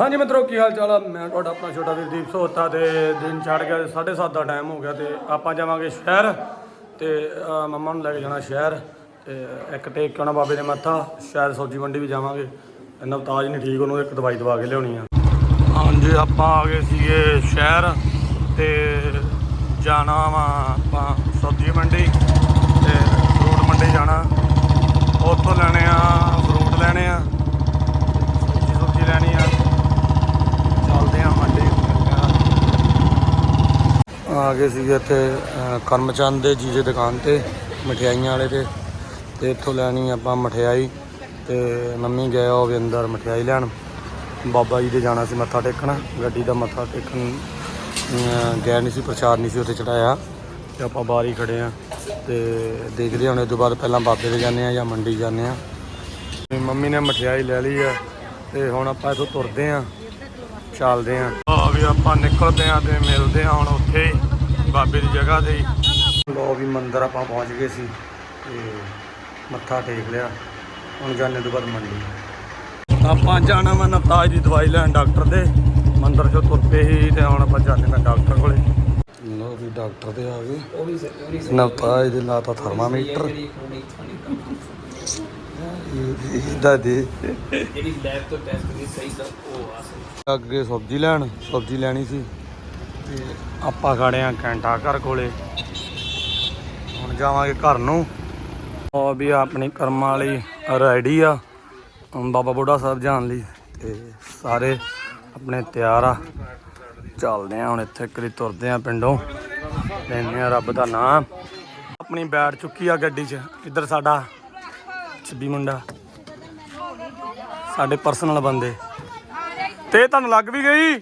ਹਾਂਜੀ ਮਿੱਤਰੋ, ਕੀ ਹਾਲ ਚਾਲ ਆ? ਮੈਂ ਤੁਹਾਡਾ ਆਪਣਾ ਛੋਟਾ ਵੀਰ ਦੀਪ ਸੋਤਾ ਤੇ ਦਿਨ ਚੜ ਗਿਆ 7:30 ਦਾ ਟਾਈਮ ਹੋ ਗਿਆ ਤੇ ਆਪਾਂ ਜਾਵਾਂਗੇ ਸ਼ਹਿਰ ਤੇ ਮੰਮਾ ਨੂੰ ਲੈ ਕੇ ਜਾਣਾ ਸ਼ਹਿਰ ਤੇ ਇੱਕ ਟੇਕ ਕੇ ਆਉਣਾ ਬਾਬੇ ਦੇ ਮੱਥਾ, ਸ਼ਹਿਰ ਸੌਜੀ ਮੰਡੀ ਵੀ ਜਾਵਾਂਗੇ। ਨਵਤਾਜ ਨਹੀਂ ਠੀਕ, ਉਹਨੂੰ ਇੱਕ ਦਵਾਈ ਦਵਾ ਕੇ ਲਿਆਉਣੀ ਆ। ਹਾਂਜੀ, ਆਪਾਂ ਆ ਗਏ ਸੀਗੇ ਸ਼ਹਿਰ ਤੇ ਜਾਣਾ ਵਾ ਆਪਾਂ ਸੌਜੀ ਮੰਡੀ ਤੇ ਫਰੂਟ ਮੰਡੀ ਜਾਣਾ। ਉੱਥੋਂ ਲੈਣੇ ਆ ਫਰੂਟ ਲੈਣੇ ਆ ਸਬਜ਼ੀ ਸੁਬਜ਼ੀ ਲੈਣੀ ਆ ਚੱਲਦੇ ਆ ਗਏ ਸੀਗੇ ਇੱਥੇ ਕਰਮਚੰਦ ਦੇ ਜੀ ਦੀ ਦੁਕਾਨ ਤੇ, ਮਠਿਆਈਆਂ ਵਾਲੇ ਤੇ। ਤੇ ਇੱਥੋਂ ਲੈਣੀ ਆਪਾਂ ਮਠਿਆਈ ਤੇ ਮੰਮੀ ਗਏ ਉਹ ਵੀ ਅੰਦਰ ਮਠਿਆਈ ਲੈਣ। ਬਾਬਾ ਜੀ ਦੇ ਜਾਣਾ ਸੀ ਮੱਥਾ ਟੇਕਣ, ਗੱਡੀ ਦਾ ਮੱਥਾ ਟੇਕਣ ਗਏ ਨਹੀਂ ਸੀ, ਪ੍ਰਚਾਰ ਨਹੀਂ ਸੀ ਉੱਥੇ ਚੜਾਇਆ। ਤੇ ਆਪਾਂ ਬਾਹਰ ਹੀ ਖੜੇ ਆ ਤੇ ਦੇਖਦੇ ਹਾਂ ਹੁਣ ਇਹ ਤੋਂ ਬਾਅਦ ਪਹਿਲਾਂ ਬਾਬੇ ਦੇ ਜਾਂਦੇ ਆ ਜਾਂ ਮੰਡੀ ਜਾਂਦੇ ਆ ਤੇ ਮੰਮੀ ਨੇ ਮਠਿਆਈ ਲੈ ਲਈ ਆ ਤੇ ਹੁਣ ਆਪਾਂ ਇਥੋਂ ਤੁਰਦੇ ਆ ਚੱਲਦੇ ਆ। ਆ ਵੀ ਆਪਾਂ ਨਿਕਲਦੇ ਆ ਤੇ ਮਿਲਦੇ ਆ ਹੁਣ ਉੱਥੇ ਹੀ, ਬਾਬੇ ਦੀ ਜਗ੍ਹਾ ਤੇ ਹੀ। ਲੋ ਵੀ ਮੰਦਿਰ ਆਪਾਂ ਪਹੁੰਚ ਗਏ ਸੀ ਤੇ ਮੱਥਾ ਟੇਕ ਲਿਆ। ਹੁਣ ਜਾਣੇ ਤੋਂ ਬਾਅਦ ਮੰਡੀ। ਆਪਾਂ ਜਾਣਾ ਮੈਂ ਨਵਤਾਜ ਦੀ ਦਵਾਈ ਲੈਣ ਡਾਕਟਰ ਦੇ। ਮੰਦਿਰ ਚੋਂ ਤੁਰ ਪਏ ਸੀ ਤੇ ਹੁਣ ਆਪਾਂ ਜਾਂਦੇ ਮੈਂ ਡਾਕਟਰ ਕੋਲੇ। ਲੋ ਵੀ ਡਾਕਟਰ ਦੇ ਆ ਗਏ। ਨਵਤਾਜ ਦੇ ਲਾਤਾ ਥਰਮਾਮੀਟਰ ਇਹਦਾ ਦੇ। ਜਿਹੜੀ ਲੈਬ ਤੋਂ ਟੈਸਟ ਕੀਤੀ ਸਹੀ ਤਾਂ ਉਹ ਆ ਸਹੀ। ਅੱਗੇ ਸਬਜ਼ੀ ਲੈਣ ਸਬਜ਼ੀ ਲੈਣੀ ਸੀ। ਤੇ ਆਪਾਂ ਖੜੇ ਆ ਘੰਟਾ ਘਰ ਕੋਲੇ। ਹੁਣ ਜਾਵਾਂਗੇ ਘਰ ਨੂੰ। ਉਹ ਵੀ ਆਪਣੀ ਕਰਮਾਂ ਵਾਲੀ ਰੈਡੀ ਆ ਹੁਣ ਬਾਬਾ ਬੁੱਢਾ ਸਾਹਿਬ ਜਾਣ ਲਈ। ਤੇ ਸਾਰੇ ਆਪਣੇ ਤਿਆਰ ਆ। ਚੱਲਦੇ ਆ, ਹੁਣ ਇੱਥੇ ਕਰੀ ਤੁਰਦੇ ਆ ਪਿੰਡੋਂ। ਲੈਨੇ ਆ ਰੱਬ ਦਾ ਨਾਮ। ਆਪਣੀ ਬੈਠ ਚੁੱਕੀ ਆ ਗੱਡੀ 'ਚ, ਇੱਧਰ ਸਾਡਾ ਛੱਬੀ ਮੁੰਡਾ। ਸਾਡੇ ਪਰਸਨਲ ਬੰਦੇ। ਤੇ ਤੁਹਾਨੂੰ ਲੱਗ ਵੀ ਗਈ?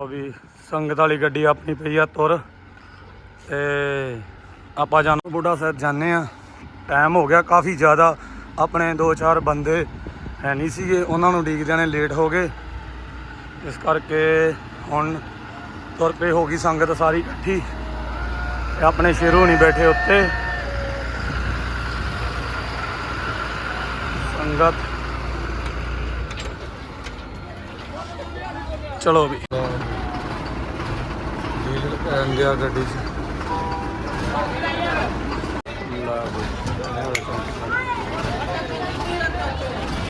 ਉਹ ਵੀ, ਸੰਗਤ ਵਾਲੀ ਗੱਡੀ ਆਪਣੀ ਪਈ ਆ ਤੁਰ। ਤੇ ਆਪਾਂ ਜਾਨ ਬੁੱਢਾ ਸਾਹਿਬ ਜਾਂਦੇ ਆ। ਟਾਈਮ ਹੋ ਗਿਆ ਕਾਫੀ ਜ਼ਿਆਦਾ। ਆਪਣੇ 2-4 ਬੰਦੇ ਹੈ ਨਹੀਂ ਸੀਗੇ, ਉਹਨਾਂ ਨੂੰ ਉਡੀਕਦਿਆਂ ਨੇ ਲੇਟ ਹੋ ਗਏ। ਇਸ ਕਰਕੇ ਹੁਣ ਤੁਰ ਪਏ, ਹੋ ਗਈ ਸੰਗਤ ਸਾਰੀ ਇਕੱਠੀ ਆਪਣੇ ਸ਼ੇਰੋ ਨਹੀਂ ਬੈਠੇ ਉੱਤੇ। ਸੰਗਤ। ਚਲੋ ਵੀ। ਡੀਜ਼ਲ ਗੱਡੀ 'ਚ। ਲਾ ਬਈ।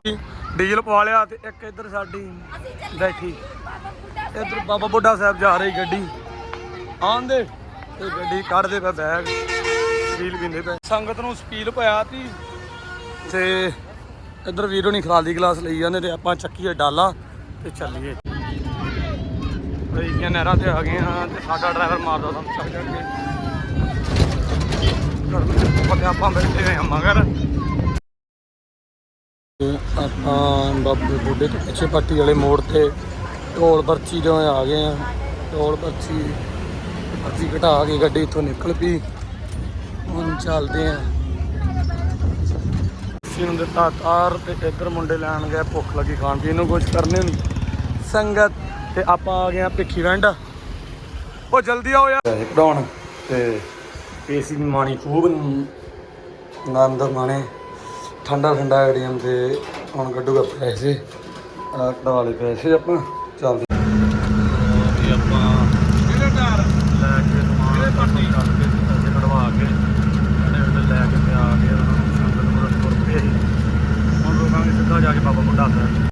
ਡੀਜ਼ਲ ਪਵਾ ਲਿਆ ਤੇ ਇੱਕ ਇੱਧਰ ਸਾਡੀ ਬੈਠੀ। ਇੱਧਰ ਬਾਬਾ ਬੁੱਢਾ ਸਾਹਿਬ ਜਾ ਰਹੀ ਗੱਡੀ। ਆਂਦੇ ਤੇ ਗੱਡੀ ਕੱਢਦੇ ਪਏ ਬੈਗ ਸਪੀਲ ਪੀਂਦੇ ਪਏ। ਸੰਗਤ ਨੂੰ ਸਪੀਲ ਪਾਇਆ ਤੀ ਤੇ ਇੱਧਰ ਵੀਰੋ ਨਹੀਂ ਖਲਾਲੀ ਗਲਾਸ ਲਈ ਜਾਂਦੇ ਤੇ ਆਪਾਂ ਚੱਕੀਏ ਡਾਲਾ ਤੇ ਚੱਲੀਏ। ਅਸੀਂ ਨਹਿਰਾਂ ਤੇ ਆ ਗਏ ਆ ਤੇ ਸਾਡਾ ਡਰਾਈਵਰ ਮਾਰਦਾ ਸਾਨੂੰ ਚੱਕ ਚੱਕ ਕੇ ਆਪਾਂ ਬੈਠੇ ਹੋਏ ਆ ਮਗਰ। ਆਪਾਂ ਬਾਬੇ ਬੁੱਢੇ ਤੋਂ ਪਿੱਛੇ ਪੱਟੀ ਵਾਲੇ ਮੋੜ ਤੇ ਢੋਲ ਪਰਚੀ ਤੋਂ ਆ ਗਏ ਆ। ਢੋਲ ਪਰਚੀ ਪਰਚੀ ਘਟਾ ਕੇ ਗੱਡੀ ਇੱਥੋਂ ਨਿਕਲ ਪਈ। ਹੁਣ ਚੱਲਦੇ ਆ। ਅਸੀਂ ਨੂੰ ਦਿੱਤਾ ਤਾਰ ਤੇ ਇੱਧਰ ਮੁੰਡੇ ਲੈਣ ਗਏ ਭੁੱਖ ਲੱਗੀ ਖਾਣ ਪੀਣ ਨੂੰ ਕੁਝ ਕਰਨੇ ਨਹੀਂ। ਸੰਗਤ ਤੇ ਆਪਾਂ ਆ ਗਏ ਆ ਭਿੱਖੀ ਵੰਡ। ਉਹ ਜਲਦੀ ਆਓ ਯਾਰ। ਕਢਾਉਣ ਤੇ ਏਸੀ ਮਾਣੀ ਖੂਬ। ਆਨੰਦ ਮਾਣੇ। ਠੰਡਾ ਠੰਡਾ ਗੜੀਆਂ ਤੇ ਹੁਣ ਕੱਢੂਗਾ ਪੈਸੇ। ਆ ਕਢਵਾ ਲਏ ਪੈਸੇ ਆਪਾਂ ਚੱਲਦੇ। ਵੀ ਆਪਾਂ ਕਿਹੜੇ ਟਾਰ ਲੈ ਕੇ ਸਮਾਨ ਪੱਟੀ ਕਰਕੇ ਪੈਸੇ? ਕਢਵਾ ਕੇ ਉਹਨੇ ਉਹਨੇ ਲੈ ਕੇ ਤੇ ਆ ਕੇ ਉਹਨਾਂ ਨੂੰ ਸੰਗਤ ਨੂੰ ਤੁਰ ਪਏ ਸੀ ਹੁਣ ਰੋਕਾਂਗੇ ਸਿੱਧਾ ਜਾ ਕੇ ਬਾਬਾ ਬੁੱਢਾ ਸਾਹਿਬ।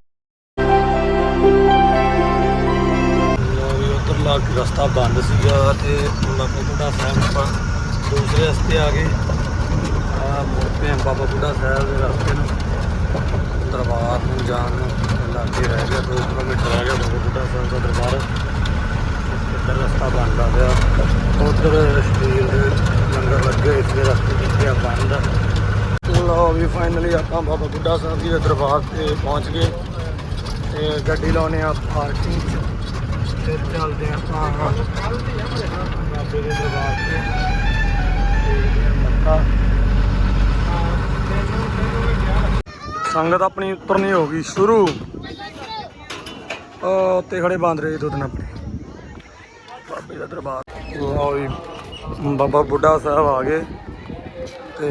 ਉਧਰ ਲਾ ਕੇ ਰਸਤਾ ਬੰਦ ਸੀਗਾ ਤੇ ਬਾਬਾ ਬੁੱਢਾ ਸਾਹਿਬ ਆਪਾਂ ਦੂਸਰੇ ਰਸਤੇ ਆ ਗਏ। ਆ ਬਾਬਾ ਬੁੱਢਾ ਸਾਹਿਬ ਦੇ ਰਸਤੇ ਨੂੰ, ਦਰਬਾਰ ਨੂੰ ਜਾਣ ਨੂੰ ਲਾਗੇ ਰਹਿ ਗਿਆ 2 ਕਿਲੋਮੀਟਰ ਰਹਿ ਗਿਆ ਬਾਬਾ ਬੁੱਢਾ ਸਾਹਿਬ ਦਾ ਦਰਬਾਰ। ਇੱਧਰ ਰਸਤਾ ਬਣਦਾ ਪਿਆ। ਉਧਰ ਸਟੀਲ ਦੇ ਲੰਗਰ ਲੱਗੇ ਇਸਲੇ ਰਸਤੇ ਕਿੱਥੇ ਆ ਬੰਦ ਲਓ ਵੀ ਫਾਈਨਲੀ ਆਪਾਂ ਬਾਬਾ ਬੁੱਢਾ ਸਾਹਿਬ ਜੀ ਦੇ ਦਰਬਾਰ ਤੇ ਪਹੁੰਚ ਗਏ। ਤੇ ਗੱਡੀ ਲਾਉਨੇ ਆ ਪਾਰਕਿੰਗ 'ਚ। ਤੇ ਚੱਲਦੇ ਆਪਾਂ ਬਾਬੇ ਦੇ ਦਰਬਾਰ ਤੇ ਮੱਥਾ ਸੰਗਤ ਆਪਣੀ ਉਤਰਨੀ ਹੋ ਗਈ ਸ਼ੁਰੂ। ਉਹ ਉੱਤੇ ਖੜੇ ਬਾਂਦ ਦੋ ਦਿਨ ਆਪਣੇ। ਬਾਬੇ ਦਾ ਦਰਬਾਰ। ਲਓ ਜੀ, ਬਾਬਾ ਬੁੱਢਾ ਸਾਹਿਬ ਆ ਗਏ। ਤੇ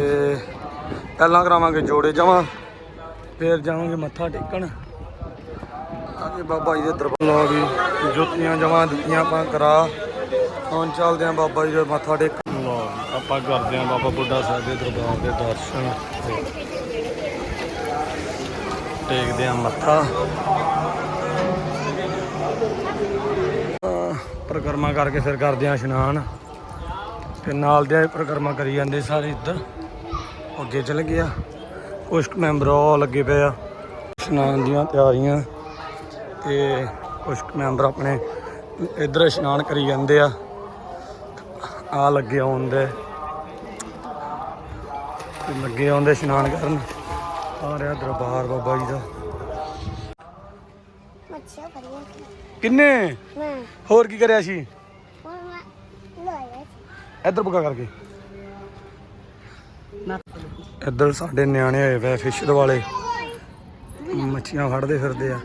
ਪਹਿਲਾਂ ਕਰਾਵਾਂਗੇ ਜੋੜੇ ਜਾਵਾਂ ਫਿਰ ਜਾਵਾਂਗੇ ਮੱਥਾ ਟੇਕਣ। ਆਗੇ ਬਾਬਾ ਜੀ ਦੇ ਦਰਬਾਰ। ਲੋ ਵੀ ਜੁੱਤੀਆਂ ਜਮਾ ਦਿੱਤੀਆਂ ਆਪਾਂ ਕਰਾ। ਹੁਣ ਚੱਲਦੇ ਆਂ ਬਾਬਾ ਜੀ ਦੇ ਮੱਥਾ ਟੇਕਣ। ਲੋ ਆਪਾਂ ਕਰਦੇ ਆਂ ਬਾਬਾ ਬੁੱਢਾ ਸਾਹਿਬ ਦੇ ਦਰਬਾਰ ਦੇ ਦਰਸ਼ਨ। ਟੇਕਦੇ ਆ ਮੱਥਾ। ਅਹ ਪਰਿਕਰਮਾ ਕਰਕੇ ਫਿਰ ਕਰਦੇ ਆਂ ਇਸ਼ਨਾਨ। ਤੇ ਨਾਲ ਦੇ ਪਰਿਕਰਮਾ ਕਰੀ ਜਾਂਦੇ ਸਾਰੇ ਇੱਧਰ। ਅੱਗੇ ਚਲ ਗਿਆ ਕੁਛ ਕੁ ਮੈਂਬਰ ਉਹ ਲੱਗੇ ਪਏ ਆ। ਇਸ਼ਨਾਨ ਦੀਆਂ ਤਿਆਰੀਆਂ। ਤੇ ਕੁਛ ਕੁ ਮੈਂਬਰ ਆਪਣੇ ਇੱਧਰ ਇਸ਼ਨਾਨ ਕਰੀ ਜਾਂਦੇ ਆ। ਆ ਲੱਗੇ ਆਉਂਦੇ। ਲੱਗੇ ਆਉਂਦੇ ਇਸ਼ਨਾਨ ਕਰਨ। ਆ ਰਿਹਾ ਦਰਬਾਰ ਬਾਬਾ ਜੀ ਦਾ। ਮੱਛੀਆਂ ਫੜੀਆਂ ਸੀ। ਕਿੰਨੇ? ਮੈਂ। ਹੋਰ ਕੀ ਕਰਿਆ ਸੀ? ਹੁਣ ਮੈਂ ਲਾਇਆ ਸੀ। ਇੱਧਰ ਬੁਕਾ ਕਰਕੇ। ਇੱਧਰ ਸਾਡੇ ਨਿਆਣੇ ਹੋਏ ਪਏ ਫਿਸ਼ਰ ਵਾਲੇ ਮੱਛੀਆਂ ਫੜਦੇ ਫਿਰਦੇ ਆ।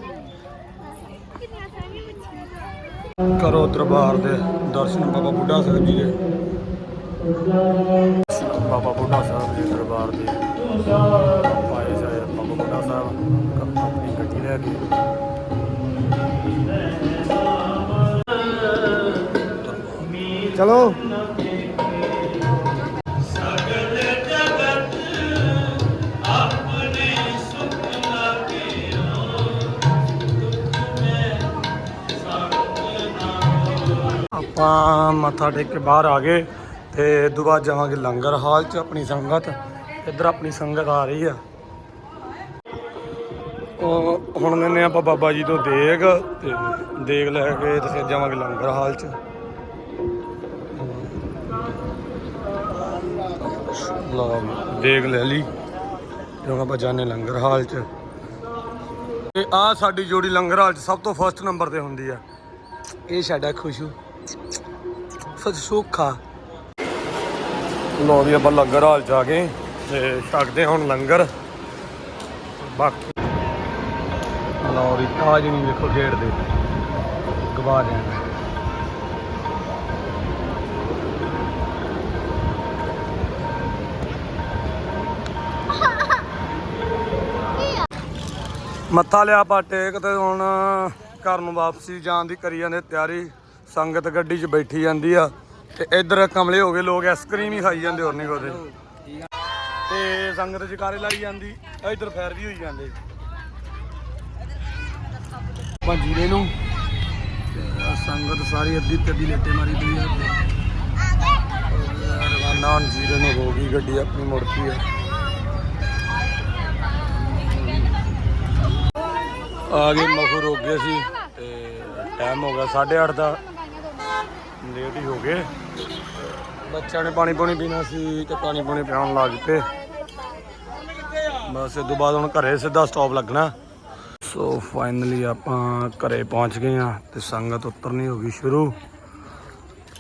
ਕਰੋ ਦਰਬਾਰ ਦੇ ਦਰਸ਼ਨ ਬਾਬਾ ਬੁੱਢਾ ਸਾਹਿਬ ਜੀ ਦੇ। ਬਾਬਾ ਬੁੱਢਾ ਸਾਹਿਬ ਦੇ ਦਰਬਾਰ ਦੇ। ਆਪਣੀ ਗੱਡੀ ਚਲੋ। ਆਪਾਂ ਮੱਥਾ ਟੇਕ ਕੇ ਬਾਹਰ ਆ ਗਏ ਤੇ ਇਦੋਂ ਜਾਵਾਂਗੇ ਲੰਗਰ ਹਾਲ 'ਚ ਆਪਣੀ ਸੰਗਤ। ਇੱਧਰ ਆਪਣੀ ਸੰਗਤ ਆ ਰਹੀ ਆ। ਹੁਣ ਲੈਨੇ ਆਪਾਂ ਬਾਬਾ ਜੀ ਤੋਂ ਦੇਗ ਤੇ ਦੇਗ ਲੈ ਕੇ ਤੇ ਫਿਰ ਜਾਵਾਂਗੇ ਲੰਗਰ ਹਾਲ 'ਚ। ਲਓ, ਦੇਗ ਲੈ ਲਈ ਤੇ ਹੁਣ ਆਪਾਂ ਜਾਣੇ ਲੰਗਰ ਹਾਲ 'ਚ। ਤੇ ਆ ਸਾਡੀ ਜੋੜੀ ਲੰਗਰ ਹਾਲ 'ਚ ਸਭ ਤੋਂ ਫਸਟ ਨੰਬਰ ਤੇ ਹੁੰਦੀ ਆ। ਇਹ ਸਾਡਾ ਖੁਸ਼ੂ। ਫਤ ਸੁੱਖਾ। ਲੋ ਵੀ ਆਪਾਂ ਲੰਗਰ ਹਾਲ 'ਚ ਆ ਗਏ ਤੇ ਛਕਦੇ ਹਾਂ ਹੁਣ ਲੰਗਰ। ਬਾਕੀ ਲੋ ਵੀ ਤਾਜ ਨਹੀਂ ਵੇਖੋ ਗੇਟ ਗਵਾ ਦੇਣਾ ਮੱਥਾ ਲਿਆ ਆਪਾਂ ਟੇਕ ਤੇ ਹੁਣ ਘਰ ਨੂੰ ਵਾਪਸੀ ਜਾਣ ਦੀ ਕਰੀ ਜਾਂਦੇ, ਤਿਆਰੀ। ਸੰਗਤ ਗੱਡੀ 'ਚ ਬੈਠੀ ਜਾਂਦੀ ਆ। ਤੇ ਇੱਧਰ ਕਮਲੇ ਹੋ ਗਏ, ਲੋਕ ਆਈਸਕ੍ਰੀਮ ਹੀ ਖਾਈ ਜਾਂਦੇ ਹੋਰ ਨਹੀਂ ਕੋਦੇ ਤੇ ਸੰਗਤ ਜਕਾਰੇ ਲਾਈ ਜਾਂਦੀ, ਇੱਧਰ ਫੈਰ ਵੀ ਹੋਈ ਜਾਂਦੇ। ਆਪਾਂ ਜੀਰੇ ਨੂੰ। ਸੰਗਤ ਸਾਰੀ ਅੱਧੀ ਤੇ ਅੱਧੀ ਲੇਟੇ ਮਾਰੀ ਪਈ ਆ। ਰਵਾਨਾ ਹੁਣ ਜੀਰੇ ਨੂੰ ਹੋ ਗਈ ਗੱਡੀ ਆਪਣੀ ਮੁੜਦੀ ਆ। ਆ ਗਏ ਮਖੂ ਰੁਕ ਗਏ ਸੀ। ਤੇ ਟਾਈਮ ਹੋ ਗਿਆ 8:30 ਦਾ। ਲੇਟ ਹੀ ਹੋ ਗਏ। ਬੱਚਿਆਂ ਨੇ ਪਾਣੀ ਪੂਣੀ ਪੀਣਾ ਸੀ ਤੇ ਪਾਣੀ ਪੂਣੀ ਪਿਆਉਣ ਲੱਗ ਪਏ। ਬਸ ਇਹ ਤੋਂ ਬਾਅਦ ਹੁਣ ਘਰੇ ਸਿੱਧਾ ਸਟਾਪ ਲੱਗਣਾ। ਸੋ ਫਾਈਨਲੀ ਆਪਾਂ ਘਰੇ ਪਹੁੰਚ ਗਏ ਆ ਤੇ ਸੰਗਤ ਉਤਰਨੀ ਹੋ ਗਈ ਸ਼ੁਰੂ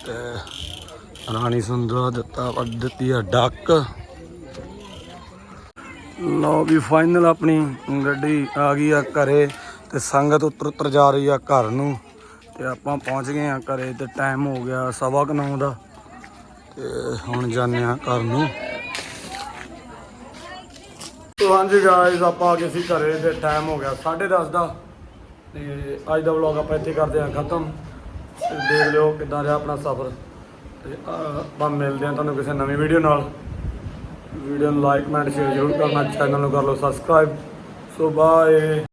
ਤੇ ਰਾਣੀ ਸੁੰਦਰਾ ਦਿੱਤਾ ਦਿੱਤੀ ਆ ਡੱਕ। ਲਓ ਵੀ ਫਾਈਨਲ ਆਪਣੀ ਗੱਡੀ ਆ ਗਈ ਆ ਘਰੇ ਤੇ ਸੰਗਤ ਉੱਤਰ ਉੱਤਰ ਜਾ ਰਹੀ ਆ ਘਰ ਨੂੰ ਤੇ ਆਪਾਂ ਪਹੁੰਚ ਗਏ ਆ ਘਰੇ ਤੇ ਟਾਈਮ ਹੋ ਗਿਆ ਸਵਾ ਕੁ ਦਾ ਤੇ ਹੁਣ ਜਾਂਦੇ ਆ ਘਰ ਨੂੰ। ਸੋ ਹਾਂਜੀ ਗਾਇਸ ਆਪਾਂ ਆ ਗਏ ਸੀ ਘਰੇ ਤੇ ਟਾਈਮ ਹੋ ਗਿਆ 10:30 ਦਾ। ਤੇ ਅੱਜ ਦਾ ਵਲੌਗ ਆਪਾਂ ਇੱਥੇ ਕਰਦੇ ਹਾਂ ਖਤਮ। ਤੇ ਦੇਖ ਲਿਓ ਕਿੱਦਾਂ ਰਿਹਾ ਆਪਣਾ ਸਫ਼ਰ। ਤੇ ਆਪਾਂ ਮਿਲਦੇ ਹਾਂ ਤੁਹਾਨੂੰ ਕਿਸੇ ਨਵੀਂ ਵੀਡੀਓ ਨਾਲ। ਵੀਡੀਓ ਨੂੰ ਲਾਈਕ ਕਮੈਂਟ ਸ਼ੇਅਰ ਜ਼ਰੂਰ ਕਰਨਾ ਚੈਨਲ ਨੂੰ ਕਰ ਲਓ ਸਬਸਕ੍ਰਾਈਬ ਸੋ ਬਾਏ